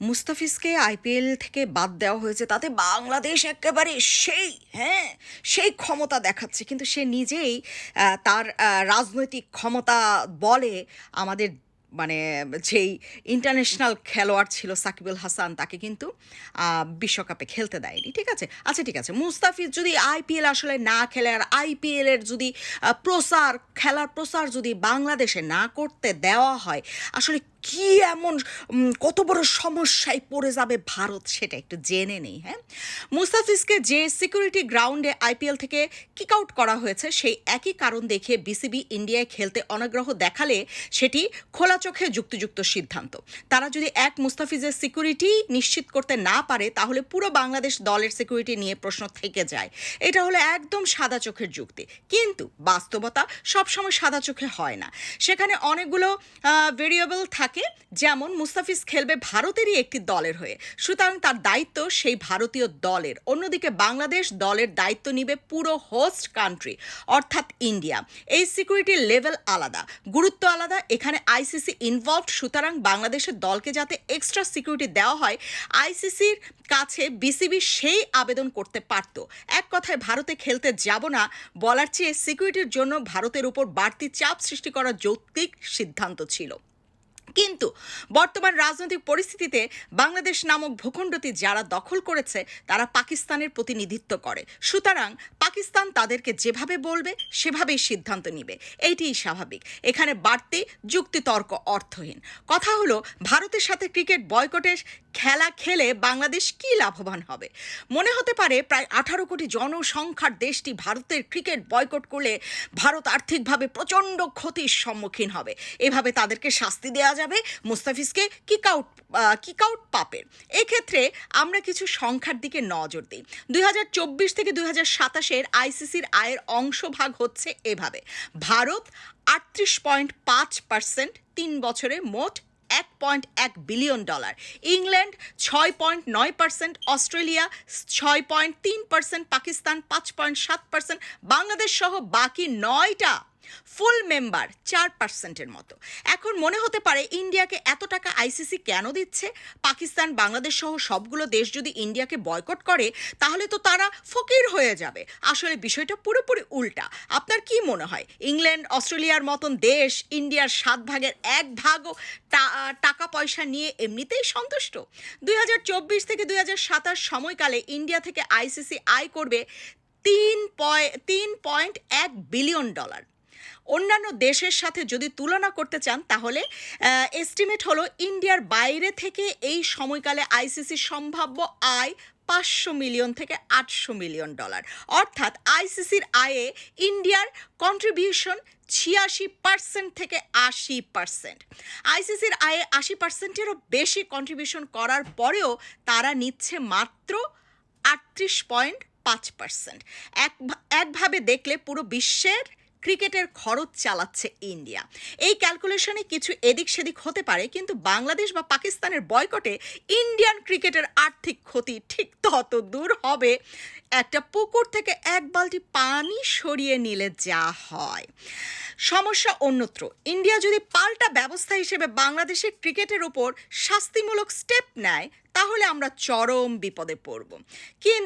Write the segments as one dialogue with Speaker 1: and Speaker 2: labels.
Speaker 1: মুস্তাফিজকে IPL থেকে বাদ দেওয়া হয়েছে, তাতে বাংলাদেশ একেবারে সেই হ্যাঁ সেই ক্ষমতা দেখাচ্ছে। কিন্তু সে নিজেই তার রাজনৈতিক ক্ষমতা বলে আমাদের মানে যেই ইন্টারন্যাশনাল খেলোয়াড় ছিল সাকিবুল হাসান, তাকে কিন্তু বিশ্বকাপে খেলতে দেয়নি, ঠিক আছে? আচ্ছা ঠিক আছে, মুস্তাফিজ যদি আইপিএল আসলে না খেলে আর আইপিএলের যদি প্রসার, খেলার প্রসার যদি বাংলাদেশে না করতে দেওয়া হয়, আসলে কি এমন কত বড় সমস্যায় পড়ে যাবে ভারত সেটা একটু জেনে নেই হ্যাঁ? মুস্তাফিজকে যে সিকিউরিটি গ্রাউন্ডে আইপিএল থেকে কিক আউট করা হয়েছে, সেই একই কারণ দেখে বিসিবি ইন্ডিয়ায় খেলতে অনাগ্রহ দেখালে সেটি খোলা চোখে যুক্তিযুক্ত সিদ্ধান্ত। তারা যদি এক মুস্তাফিজের সিকিউরিটি নিশ্চিত করতে না পারে, তাহলে পুরো বাংলাদেশ দলের সিকিউরিটি নিয়ে প্রশ্ন থেকে যায়। এটা হলো একদম সাদা চোখের যুক্তি। কিন্তু বাস্তবতা সবসময় সাদা চোখে হয় না। সেখানে অনেকগুলো ভেরিয়েবল থাকে যেমন মুস্তাফিজ খেলবে ভারতেরই একটি দলের হয়ে। সুতরাং তার দায়িত্ব সেই ভারতীয় দলের। অন্যদিকে বাংলাদেশ দলের দায়িত্ব নিবে পুরো হোস্ট কান্ট্রি, অর্থাৎ ইন্ডিয়া। এই সিকিউরিটির লেভেল আলাদা, গুরুত্ব আলাদা, এখানে আইসিসি ইনভলভড সুতরাং বাংলাদেশের দলকে যাতে এক্সট্রা সিকিউরিটি দেওয়া হয়, আইসিসির কাছে বিসিবি সেই আবেদন করতে পারত। এক কথায় ভারতে খেলতে যাব না, বলার চেয়ে সিকিউরিটির জন্য ভারতের উপর বাড়তি চাপ সৃষ্টি করা যৌক্তিক সিদ্ধান্ত ছিল। কিন্তু বর্তমান রাজনৈতিক পরিস্থিতিতে বাংলাদেশ নামক ভূখণ্ডটি যারা দখল করেছে, তারা পাকিস্তানের প্রতিনিধিত্ব করে। সুতরাং পাকিস্তান তাদেরকে যেভাবে বলবে, সেভাবেই সিদ্ধান্ত নিবে। এইটিই স্বাভাবিক। এখানে বাড়তি যুক্তিতর্ক অর্থহীন। কথা হলো, ভারতের সাথে ক্রিকেট বয়কটের খেলা খেলে বাংলাদেশ কি লাভবান হবে? মনে হতে পারে প্রায় আঠারো কোটি জনসংখ্যার দেশটি ভারতের ক্রিকেট বয়কট করলে ভারত আর্থিকভাবে প্রচণ্ড ক্ষতির সম্মুখীন হবে। এভাবে তাদেরকে শাস্তি দেওয়া যাবে মুস্তাফিজকে কিক আউট কিক আউট পাপের। এক্ষেত্রে আমরা কিছু সংখ্যার দিকে নজর দিই। দুই হাজার চব্বিশ থেকে দুই হাজার সাতাশের আইসিসির আয়ের অংশ ভাগ হচ্ছে এভাবে। ভারত আটত্রিশ পয়েন্ট পাঁচ পার্সেন্ট, তিন বছরে মোট এক পয়েন্ট এক বিলিয়ন ডলার। ইংল্যান্ড ছয় পয়েন্ট নয় পার্সেন্ট, অস্ট্রেলিয়া ছয় পয়েন্ট তিন পার্সেন্ট, পাকিস্তান পাঁচ পয়েন্ট সাত পার্সেন্ট, বাংলাদেশ সহ বাকি নয়টা ফুল মেম্বার চার পার্সেন্টের মতো। এখন মনে হতে পারে ইন্ডিয়াকে এত টাকা আইসিসি কেন দিচ্ছে? পাকিস্তান, বাংলাদেশ সহ সবগুলো দেশ যদি ইন্ডিয়াকে বয়কট করে, তাহলে তো তারা ফকির হয়ে যাবে। আসলে বিষয়টা পুরোপুরি উল্টা। আপনার কি মনে হয়? ইংল্যান্ড, অস্ট্রেলিয়ার মতন দেশ, ইন্ডিয়ার সাত ভাগের এক ভাগও টাকা পয়সা নিয়ে এমনিতেই সন্তুষ্ট? দুই থেকে দুই সময়কালে ইন্ডিয়া থেকে আইসিসি আয় করবে তিন পয়, তিন পয়েন্ট এক বিলিয়ন ডলার। অন্যান্য দেশের সাথে যদি তুলনা করতে চান, তাহলে এস্টিমেট হলো ইন্ডিয়ার বাইরে থেকে এই সময়কালে আইসিসির সম্ভাব্য আয় পাঁচশো মিলিয়ন থেকে আটশো মিলিয়ন ডলার। অর্থাৎ আইসিসির আয়ে ইন্ডিয়ার কন্ট্রিবিউশন ছিয়াশি পার্সেন্ট থেকে আশি পার্সেন্ট আইসিসির আয়ে আশি পার্সেন্টেরও বেশি কন্ট্রিবিউশন করার পরেও তারা নিচ্ছে মাত্র আটত্রিশ পয়েন্ট পাঁচ পার্সেন্ট এক একভাবে দেখলে পুরো বিশ্বের ক্রিকেটের খরচ চালাচ্ছে ইন্ডিয়া। এই ক্যালকুলেশনে কিছু এদিক সেদিক হতে পারে, কিন্তু বাংলাদেশ বা পাকিস্তানের বয়কটে ইন্ডিয়ান ক্রিকেটের আর্থিক ক্ষতি ঠিক তত দূর হবে। একটা পুকুর থেকে এক বালতি পানি সরিয়ে নিলে যা হয়। সমস্যা অন্যত্র, ইন্ডিয়া যদি পাল্টা ব্যবস্থা হিসেবে বাংলাদেশের ক্রিকেটের ওপর শাস্তিমূলক স্টেপ নেয় তাহলে আমরা চরম বিপদে পড়ব। কিন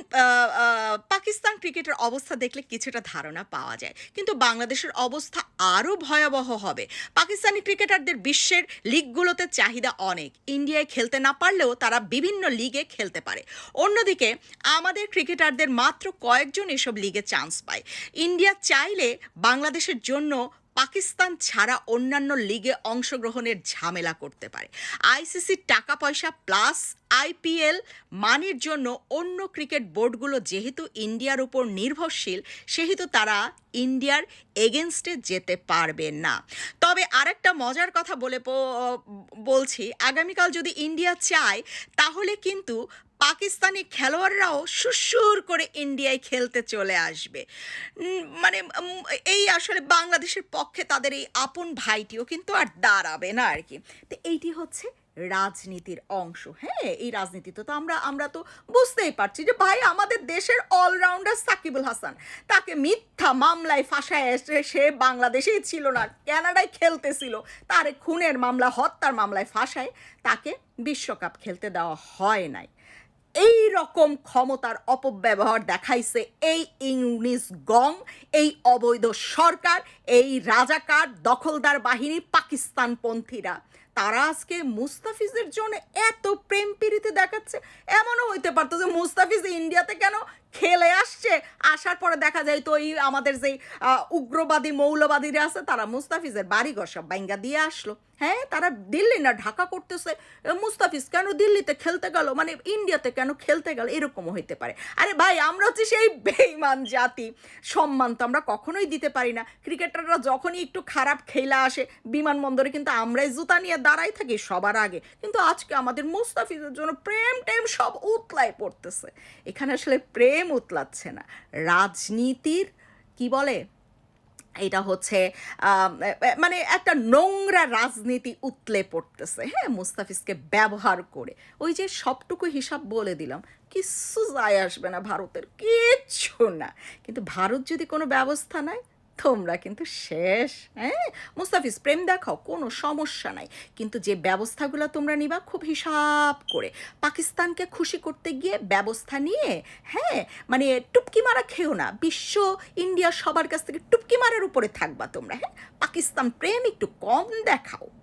Speaker 1: পাকিস্তান ক্রিকেটের অবস্থা দেখলে কিছুটা ধারণা পাওয়া যায়। কিন্তু বাংলাদেশের অবস্থা আরও ভয়াবহ হবে। পাকিস্তানি ক্রিকেটারদের বিশ্বের লিগগুলোতে চাহিদা অনেক। ইন্ডিয়ায় খেলতে না পারলেও তারা বিভিন্ন লিগে খেলতে পারে। অন্যদিকে, আমাদের ক্রিকেটারদের মাত্র কয়েকজন এসব লিগে চান্স পায়। ইন্ডিয়া চাইলে বাংলাদেশের জন্য পাকিস্তান ছাড়া অন্যান্য লিগে অংশগ্রহণের ঝামেলা করতে পারে। আইসিসির টাকা পয়সা প্লাস আইপিএল মানির জন্য অন্য ক্রিকেট বোর্ডগুলো যেহেতু ইন্ডিয়ার উপর নির্ভরশীল, সেহেতু তারা ইন্ডিয়ার এগেনস্টে যেতে পারবে না। তবে আরেকটা মজার কথা বলে বলছি, আগামীকাল যদি ইন্ডিয়া চায়, তাহলে কিন্তু পাকিস্তানি খেলোয়াড়রাও সুসুর করে ইন্ডিয়ায় খেলতে চলে আসবে। মানে এই আসলে বাংলাদেশের পক্ষে তাদের এই আপন ভাইটিও কিন্তু আর দাঁড়াবে না আর কি। তো এইটি হচ্ছে রাজনীতির অংশ। হ্যাঁ এই রাজনীতিতে তো আমরা আমরা তো বুঝতেই পারছি যে ভাই আমাদের দেশের অলরাউন্ডার সাকিবুল হাসান, তাকে মিথ্যা মামলায় ফাঁসায় এসে সে বাংলাদেশেই ছিল না, কানাডায় খেলতেছিল, তারে খুনের মামলা, হত্যার মামলায় ফাঁসায় তাকে বিশ্বকাপ খেলতে দেওয়া হয় নাই। এই রকম ক্ষমতার অপব্যবহার দেখাইছে এই ইংলিশ গং, এই অবৈধ সরকার, এই রাজাকার দখলদার বাহিনী পাকিস্তানপন্থীরা। তারা আজকে মুস্তাফিজের জন্য এত প্রেম প্রীতি দেখাচ্ছে। এমনও হইতে পারতো যে মুস্তাফিজ ইন্ডিয়াতে কেন খেলে আসছে? আসার পরে দেখা যায় তো এই আমাদের যেই উগ্রবাদী, মৌলবাদীরা আছে, তারা মুস্তাফিজের বাড়িঘর সব বাইঙ্গা দিয়ে আসলো। হ্যাঁ তারা দিল্লি না ঢাকা করতেছে। মুস্তাফিজ কেন দিল্লিতে খেলতে গেল? মানে ইন্ডিয়াতে কেন খেলতে গেল? এরকমও হইতে পারে। আরে ভাই, আমরা হচ্ছে সেই বেইমান জাতি। সম্মান তো আমরা কখনোই দিতে পারি না। ক্রিকেটাররা যখনই একটু খারাপ খেলা আসে, বিমানবন্দরে কিন্তু আমরাই জুতা নিয়ে দাঁড়াই থাকি সবার আগে। কিন্তু আজকে আমাদের মুস্তাফিজের জন্য প্রেম টেম সব উতলায় পড়তেছে। এখানে আসলে প্রেম উতলাচ্ছে না। রাজনীতির, কি বলে? এটা হচ্ছে মানে একটা নোংরা রাজনীতি উতলে পড়তেছে। হ্যাঁ মুস্তাফিজকে ব্যবহার করে। ওই যে সবটুকু হিসাব বলে দিলাম, কিচ্ছু যায় আসবে না ভারতের, কিচ্ছু না। কিন্তু ভারত যদি কোনো ব্যবস্থা নেয় তোমরা কিন্তু শেষ। হ্যাঁ? মুস্তাফিজ, প্রেম দেখাও, কোনো সমস্যা নাই। কিন্তু যে ব্যবস্থাগুলো তোমরা নিবা খুব হিসাব করে। পাকিস্তানকে খুশি করতে গিয়ে ব্যবস্থা নিয়ে হ্যাঁ? মানে টুপকি মারা খেও না। বিশ্ব, ইন্ডিয়া সবার কাছ থেকে টুপকি মারার উপরে থাকবা তোমরা হ্যাঁ? পাকিস্তান প্রেম একটু কম দেখাও।